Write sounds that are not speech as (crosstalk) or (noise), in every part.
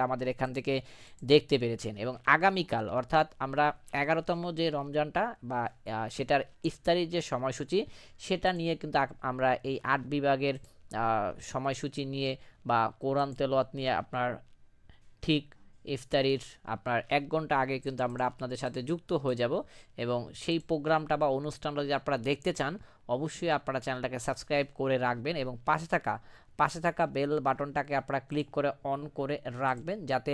আমাদের এখান থেকে দেখতে পেরেছেন। এবং আগামীকাল, অর্থাৎ আমরা এগারোতম যে রমজানটা বা সেটার ইফতারির যে সময়সূচি, সেটা নিয়ে কিন্তু আমরা এই আট বিভাগের সময়সূচি নিয়ে বা কোরআন তেলোয়াত নিয়ে আপনার ঠিক ইফতারির আপনার এক ঘণ্টা আগে কিন্তু আমরা আপনাদের সাথে যুক্ত হয়ে যাব এবং সেই প্রোগ্রামটা বা অনুষ্ঠানটা যদি আপনারা দেখতে চান, অবশ্যই আপনারা চ্যানেলটাকে সাবস্ক্রাইব করে রাখবেন এবং পাশে থাকা পাশে থাকা বেল বাটনটাকে আপনারা ক্লিক করে অন করে রাখবেন যাতে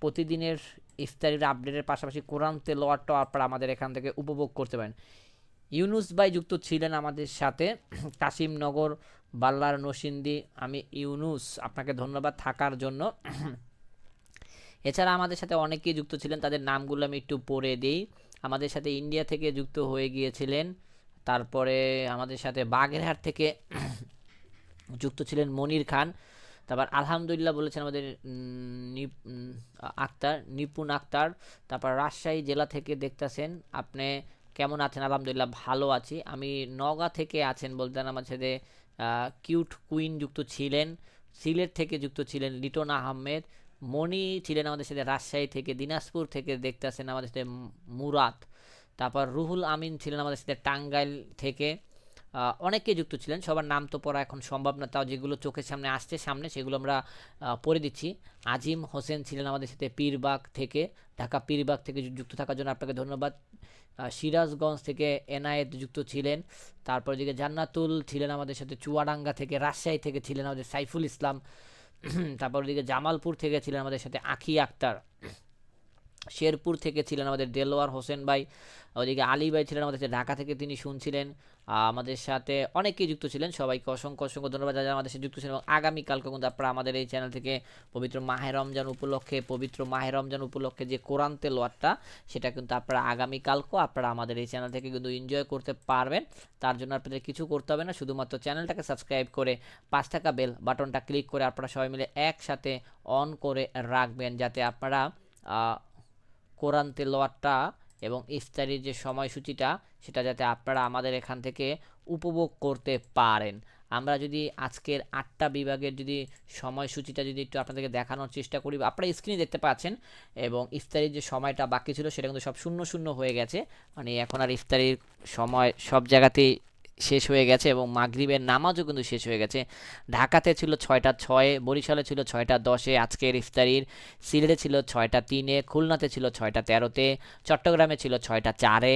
প্রতিদিনের ইফতারির আপডেটের পাশাপাশি কোরআন তেলোয়ারটাও আপনারা আমাদের এখান থেকে উপভোগ করতে পারেন। ইউনুস ভাই যুক্ত ছিলেন আমাদের সাথে কাশিমনগর বাল্লার নসিন্দি আমি ইউনুস, আপনাকে ধন্যবাদ থাকার জন্য। এছাড়া আমাদের সাথে অনেকেই যুক্ত ছিলেন, তাদের নামগুলো আমি একটু পড়ে দিই। আমাদের সাথে ইন্ডিয়া থেকে যুক্ত হয়ে গিয়েছিলেন, তারপরে আমাদের সাথে বাগেরহাট থেকে (clears throat) যুক্ত ছিলেন মনির খান, তারপর আলহামদুলিল্লাহ বলেছেন আমাদের আক্তার, নিপুণ আক্তার, তারপর রাজশাহী জেলা থেকে দেখতেছেন, আপনি কেমন আছেন? আলহামদুলিল্লাহ ভালো আছি। আমি নওগাঁ থেকে আছেন বলতেন আমার সাথে কিউট কুইন যুক্ত ছিলেন, সিলেট থেকে যুক্ত ছিলেন লিটন আহমেদ মণি ছিলেন আমাদের সাথে রাজশাহী থেকে, দিনাজপুর থেকে দেখতেছেন আমাদের সাথে মুরাদ। তারপর রুহুল আমিন ছিলেন আমাদের সাথে টাঙ্গাইল থেকে। অনেকে যুক্ত ছিলেন, সবার নাম তো পড়া এখন সম্ভব না, তাও যেগুলো চোখের সামনে আসছে সামনে, সেগুলো আমরা পড়ে দিচ্ছি। আজিম হোসেন ছিলেন আমাদের সাথে পীরবাগ থেকে, ঢাকা পীরবাগ থেকে যুক্ত থাকার জন্য আপনাকে ধন্যবাদ। সিরাজগঞ্জ থেকে এনায়েত যুক্ত ছিলেন। তারপর দিকে জান্নাতুল ছিলেন আমাদের সাথে, চুয়াডাঙ্গা থেকে, রাজশাহী থেকে ছিলেন আমাদের সাইফুল ইসলাম। তারপর ওদিকে জামালপুর থেকে ছিলেন আমাদের সাথে আখি আক্তার। শেরপুর থেকে ছিলেন আমাদের দেলোয়ার হোসেন ভাই, ওদিকে আলী ভাই ছিলেন আমাদের ঢাকা থেকে তিনি শুনছিলেন। আমাদের সাথে অনেকেই যুক্ত ছিলেন, সবাইকে অসংখ্য অসংখ্য ধন্যবাদ। যারা আমাদের সাথে যুক্ত ছিলেন এবং আগামীকালকে কিন্তু আপনারা আমাদের এই চ্যানেল থেকে পবিত্র মাহে রমজান উপলক্ষে, পবিত্র মাহে রমজান উপলক্ষে যে কোরআন তেলোয়াতটা, সেটা কিন্তু আপনারা আগামীকালকেও আপনারা আমাদের এই চ্যানেল থেকে কিন্তু এনজয় করতে পারবেন। তার জন্য আপনাদের কিছু করতে হবে না, শুধুমাত্র চ্যানেলটাকে সাবস্ক্রাইব করে পাঁচ টাকা বেল বাটনটা ক্লিক করে আপনারা সবাই মিলে একসাথে অন করে রাখবেন, যাতে আপনারা কোরআন তেলোয়াতটা এবং ইফতারির যে সময়সূচিটা, সেটা যাতে আপনারা আমাদের এখান থেকে উপভোগ করতে পারেন। আমরা যদি আজকের আটটা বিভাগের যদি সময়সূচিটা যদি একটু আপনাদেরকে দেখানোর চেষ্টা করি, আপনারা স্ক্রিনে দেখতে পাচ্ছেন এবং ইফতারির যে সময়টা বাকি ছিল, সেটা কিন্তু সব শূন্য শূন্য হয়ে গেছে। মানে এখন আর ইফতারির সময় সব জায়গাতেই শেষ হয়ে গেছে এবং মাগরিবের নামাজও কিন্তু শেষ হয়ে গেছে। ঢাকাতে ছিল ছয়টা ছয়ে, বরিশালে ছিল ছয়টা দশে আজকের ইফতারির। সিলেটে ছিল ছয়টা তিনে, খুলনাতে ছিল ছয়টা তেরোতে, চট্টগ্রামে ছিল ছয়টা চারে।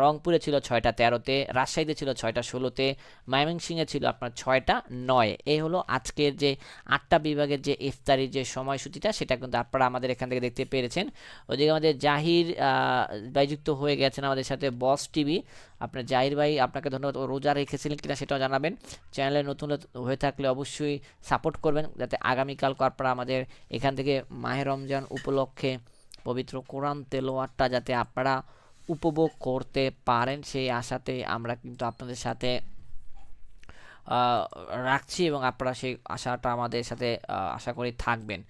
রংপুরে ছিল ছয়টা তেরোতে রাজশাহীতে ছিল ছয়টা ষোলোতে ময়মনসিংহে ছিল আপনার ছয়টা নয়। এই হলো আজকের যে আটটা বিভাগের যে ইফতারির যে সময়সূচিটা সেটা কিন্তু আপনারা আমাদের এখান থেকে দেখতে পেরেছেন। ওদিকে আমাদের জাহির আহ, ভাই যুক্ত হয়ে গেছেন আমাদের সাথে বস টিভি। আপনার জাহির ভাই আপনাকে ধন্যবাদ। রোজা রেখেছিলেন কিনা সেটাও জানাবেন। চ্যানেলে নতুন হয়ে থাকলে অবশ্যই সাপোর্ট করবেন যাতে আগামীকাল আপনারা আমাদের এখান থেকে মাহে রমজান উপলক্ষে পবিত্র কোরআন তেলোয়ারটা যাতে আপনারা উপভোগ করতে পারেন, সেই আশাতে আমরা কিন্তু আপনাদের সাথে রাখছি এবং আপনারা সেই আশাটা আমাদের সাথে আশা করি থাকবেন।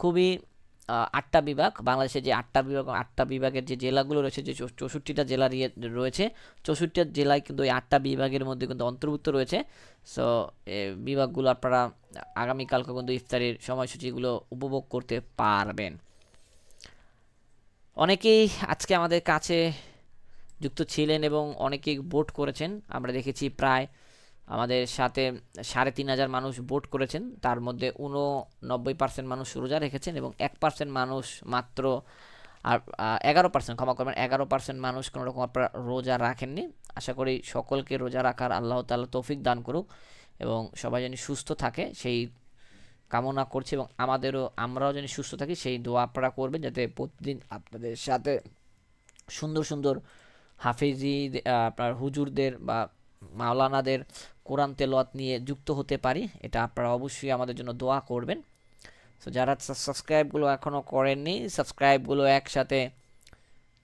খুবই আটটা বিভাগ, বাংলাদেশের যে আটটা বিভাগ আটটা বিভাগের যে জেলাগুলো রয়েছে, যে চৌষট্টিটা জেলা রয়েছে, চৌষট্টিটা জেলায় কিন্তু এই আটটা বিভাগের মধ্যে কিন্তু অন্তর্ভুক্ত রয়েছে। সো বিভাগগুলো আপনারা আগামীকালকে কিন্তু ইফতারির সময়সূচিগুলো উপভোগ করতে পারবেন। অনেকেই আজকে আমাদের কাছে যুক্ত ছিলেন এবং অনেকেই ভোট করেছেন। আমরা দেখেছি প্রায় আমাদের সাথে সাড়ে তিন হাজার মানুষ ভোট করেছেন। তার মধ্যে উননব্বই পার্সেন্ট মানুষ রোজা রেখেছেন এবং এক পার্সেন্ট মানুষ মাত্র আর এগারো পার্সেন্ট ক্ষমা করবেন, এগারো পার্সেন্ট মানুষ কোনো রকম রোজা রাখেননি। আশা করি সকলকে রোজা রাখার আল্লাহ তাআলা তৌফিক দান করুক এবং সবাই যেন সুস্থ থাকে, সেই কামনা করছি এবং আমাদেরও, আমরাও যেন সুস্থ থাকি, সেই দোয়া আপনারা করবেন যাতে প্রতিদিন আপনাদের সাথে সুন্দর সুন্দর হাফিজি আপনার হুজুরদের বা মাওলানাদের কোরআন তেলাওয়াত নিয়ে যুক্ত হতে পারি, এটা আপনারা অবশ্যই আমাদের জন্য দোয়া করবেন। সো যারা সাবস্ক্রাইবগুলো এখনও করেননি সাবস্ক্রাইবগুলো একসাথে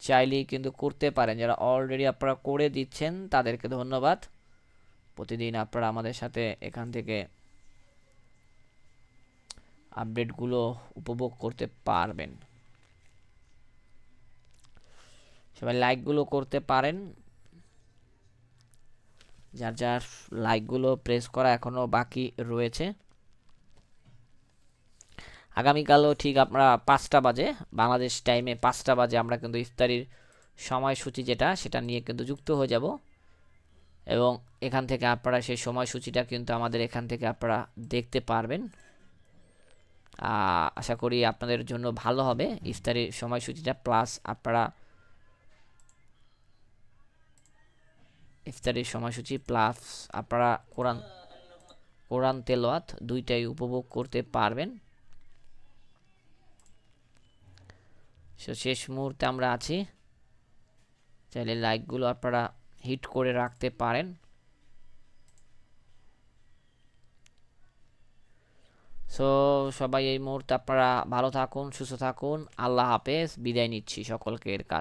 চাইলেই কিন্তু করতে পারেন। যারা অলরেডি আপনারা করে দিচ্ছেন, তাদেরকে ধন্যবাদ। প্রতিদিন আপনারা আমাদের সাথে এখান থেকে আপডেটগুলো উপভোগ করতে পারবেন। সবাই লাইকগুলো করতে পারেন। যার যার লাইকগুলো প্রেস করা এখনও বাকি রয়েছে। আগামীকালও ঠিক আপনারা পাঁচটা বাজে, বাংলাদেশ টাইমে পাঁচটা বাজে আমরা কিন্তু ইফতারির সময়সূচি যেটা, সেটা নিয়ে কিন্তু যুক্ত হয়ে যাব। এবং এখান থেকে আপনারা সেই সময়সূচিটা কিন্তু আমাদের এখান থেকে আপনারা দেখতে পারবেন। আশা করি আপনাদের জন্য ভালো হবে। ইফতারির সময়সূচিটা প্লাস আপনারা ইফতারির সময়সূচি প্লাস আপনারা কোরআন কোরআন তেলাওয়াত দুইটাই উপভোগ করতে পারবেন। সো শেষ মুহূর্তে আমরা আছি। চাইলে লাইকগুলো আপনারা হিট করে রাখতে পারেন। সো সবাই এই মুহূর্তে আপনারা ভালো থাকুন, সুস্থ থাকুন। আল্লাহ হাফেজ। বিদায় নিচ্ছি সকলকে এর কাছ